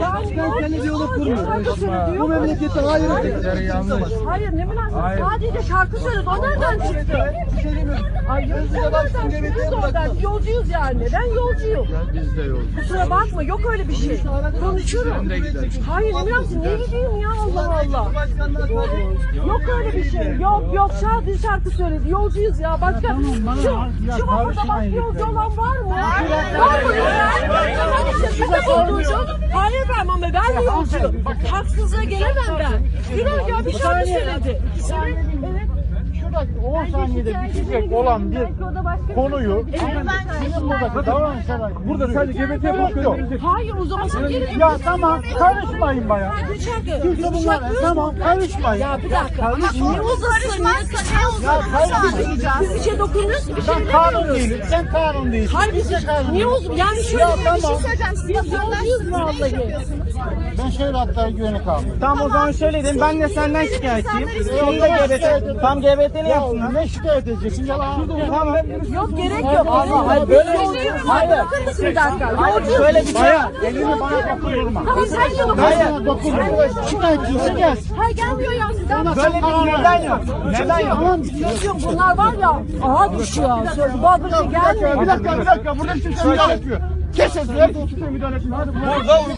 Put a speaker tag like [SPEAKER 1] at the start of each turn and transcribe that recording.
[SPEAKER 1] Ben kendi diyalog kurmuyorum. Bu memlekette hayır yanlış.
[SPEAKER 2] Hayır ne münasebet. Sadece şarkı söyledi. O nereden çıktı?
[SPEAKER 1] Bir şey demiyorum.
[SPEAKER 2] Ay
[SPEAKER 1] devlete
[SPEAKER 2] çıktın oradan? Yolcuyuz yani. Ben yolcuyum.
[SPEAKER 1] Biz de yolcu.
[SPEAKER 2] Kusura bakma yok öyle bir şey. Konuşurum. Hayır ne münasebet. Niye gideyim ya Allah Allah. Yok öyle bir şey. Yok yok şarkı şarkı söyledi. Yolcuyuz ya. Başka şu, şu vapurda başka yolcu olan var mı? Var mı? Siz de yolcu. Hayır efendim ama ben de yolcuyum. Haksızlığa gelemem ben. Yürü ya bir şarkı söyledi. Evet.
[SPEAKER 1] Şurada 10 saniyede bitecek olan bir konuyu sizin buradaki davranışlara burada sadece GBT yok.
[SPEAKER 2] Hayır o zaman sen geri
[SPEAKER 1] Ya tamam karışmayın baya.
[SPEAKER 2] Şarkı.
[SPEAKER 1] Kimse bunlar tamam karışmayın.
[SPEAKER 2] Ya bir dakika. Niye uzasın?
[SPEAKER 1] Ya karışmayın.
[SPEAKER 2] Biz bir şey bir şey
[SPEAKER 1] Ben kanun değilim. Sen kanun değilsin.
[SPEAKER 2] Hayır biz niye uzun? Yani şöyle bir
[SPEAKER 1] tamam.
[SPEAKER 2] şey söyleyeceğim. Biz yolcuyuz vallahi.
[SPEAKER 1] Ben şöyle hatta güvenek aldım.
[SPEAKER 3] Tamam o zaman şöyle diyeyim ben de senden şikayetçiyim. Onu da GBT. Tam GBT'ni yapsınlar.
[SPEAKER 1] Ne şikayet edeceksin? Yalan.
[SPEAKER 3] Tamam.
[SPEAKER 2] Yok gerek yok.
[SPEAKER 3] Hayır, böyle bir şey- hayır.
[SPEAKER 2] Bir dakika? Yolcuyuz.
[SPEAKER 3] Şöyle bir şey.
[SPEAKER 1] Elini bana dokunma.
[SPEAKER 2] Tamam sen yanıma.
[SPEAKER 1] Ben sana dokunma. Şikayetçiyse gelsin.
[SPEAKER 2] Hayır gelmiyor ya sizden.
[SPEAKER 3] Böyle bir neden yok? Neden yok?
[SPEAKER 1] Tamam.
[SPEAKER 2] Yok bunlar var ya. Aha düşüyor. Söz
[SPEAKER 1] dakika,
[SPEAKER 2] gelmiyor.
[SPEAKER 1] bir dakika, bir dakika. Burada kimse müdahale etmiyor. Kes sesini. Oturuyor müdahale etmiyor. Hadi. Burada